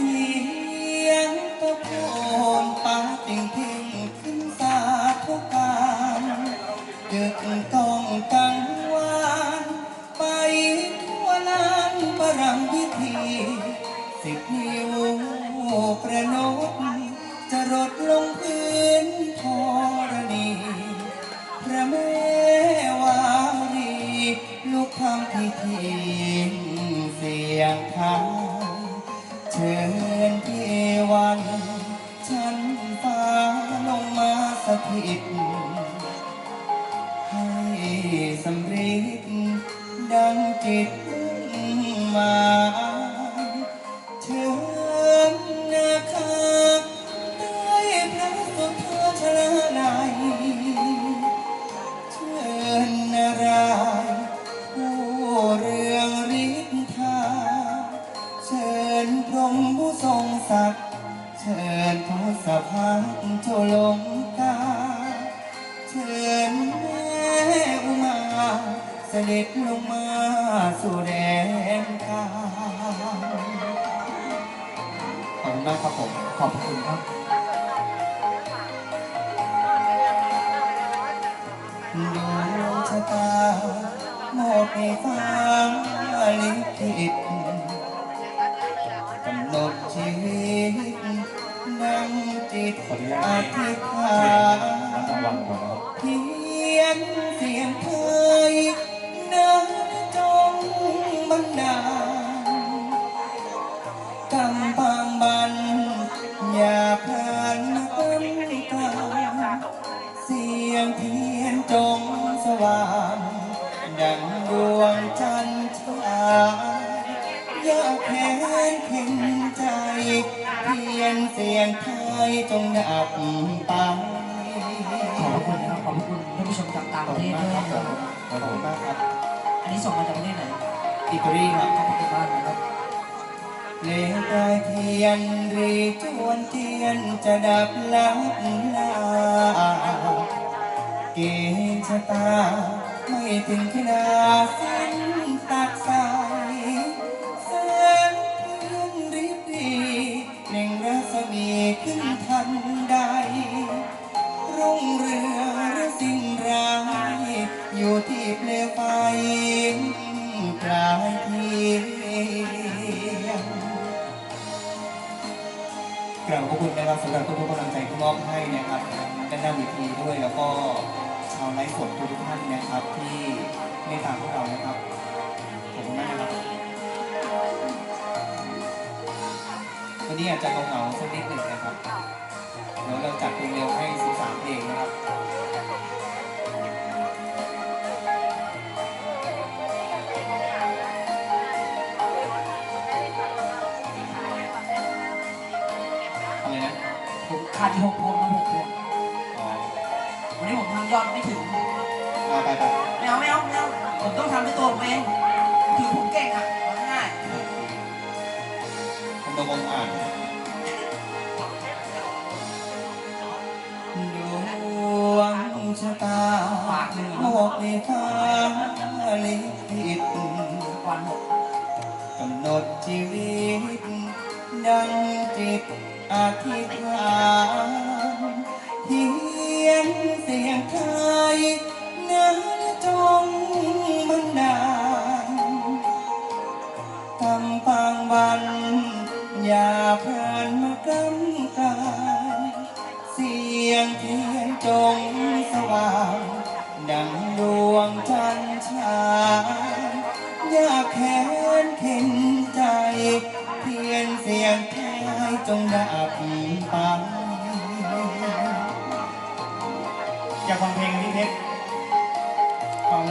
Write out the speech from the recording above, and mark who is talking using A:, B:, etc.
A: สียงตะโกนปาติ่งพิงขึ้นสาทุกการจึงต้องกังวานไปทั่วลานประรำพิธี สิบนิ้วประนกจะรดลงพื้นธรณีพระแม่วารี ลูกคำทิ้งเสียงทาง ชิญเทวันฉันฟ้าลงมาสถิต ให้สำริดดังจิตหมา ลงกาเชิญแม่อุมา เสด็จลงมาสู่แดนกลางขอบคุณมากครับผม
B: ขอบคุณครับ
A: ดวงชะตาหมอบให้ฟ้าลิขิต
B: บัน
A: ดาลกำบางบันอย่าผ่านน้ำตาเสียงเทียนจงสว่างดังดวงจันทร์ฉายอยากแค้นเพ่งใจเทียนเสียงไทยจงดับไป
B: ขอบคุณนะครับ ขอบคุณท่านผู้ชมจากต่างประเทศด้วยนะครับ
A: ขอบคุณมากครับ
B: อันนี้ส่งมาจากประเทศไหน
A: อิตาลีครับ
B: ขอบคุณมากนะครับ
A: เลวปลายเทียนรีจวนเทียนจะดับแลับลาเกณฑ์ชะตา ไม่ถึงขนาดสิ้นตัดสายแสงเทียนริบดีเล่งรัศมีขึ้นทันใด รุ่งเรืองหรือสิ้นร้ายอยู่ที่เปลวไฟ ปลายเทียนกราบขอบคุณนะครับสำหรับทุกๆกำลังใจที่มอบให้นะครับด้านหน้าเวทีด้วยแล้วก็ชาวไลฟ์สดทุกท่านนะครับ ที่เมตตาพวกเรานะครับขอบคุณมากนะครับวันนี้อาจจะเหงาๆสักนิดหนึ่งนะ
B: ขาดที่หกพวงนะหกพวง
A: อ๋อ
B: วันนี้ผมทำยอดไม่ถึง
A: มาไปไป
B: ไม่เอาไม่เอาไม่เอาผมต้องทำด้วยตัวผมเองถือผมเก่งอะง่าย
A: ผมต้องมองอ่านดวงชะตาโมกในฟ้าลิขิต
B: ๆวันหก
A: กำหนดชีวิตดังจิต อธิษฐานเทียนเสียงไทยนั้นจงบันดาลทำปางวัน อย่าผ่านมากำกายเสียงเทียนจงสว่างายจงอาผีปั
C: นอากฟังเพลงนี้เพชรฟัง